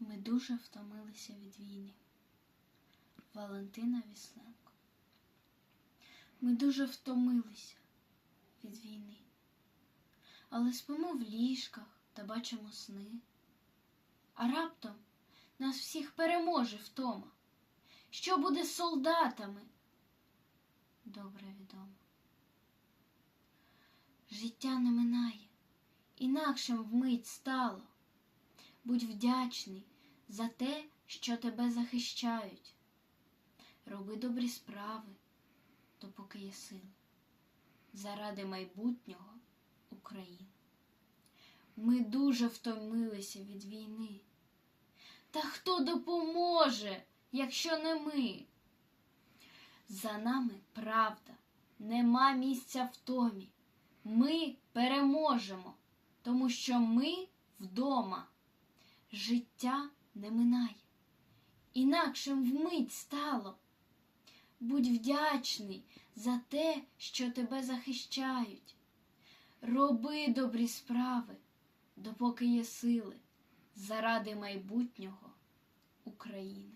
Ми дуже втомилися від війни. Валентина Вісленко. Ми дуже втомилися від війни, але спимо в ліжках та бачимо сни. А раптом нас всіх переможе втома. Що буде з солдатами? Добре відомо. Життя не минає, інакшим вмить стало. Будь вдячний за те, що тебе захищають. Роби добрі справи, допоки є сили, заради майбутнього України. Ми дуже втомилися від війни. Та хто допоможе, якщо не ми? За нами правда, нема місця в томі. Ми переможемо, тому що ми вдома. Життя не минає, інакшим вмить стало. Будь вдячний за те, що тебе захищають. Роби добрі справи, допоки є сили, заради майбутнього України.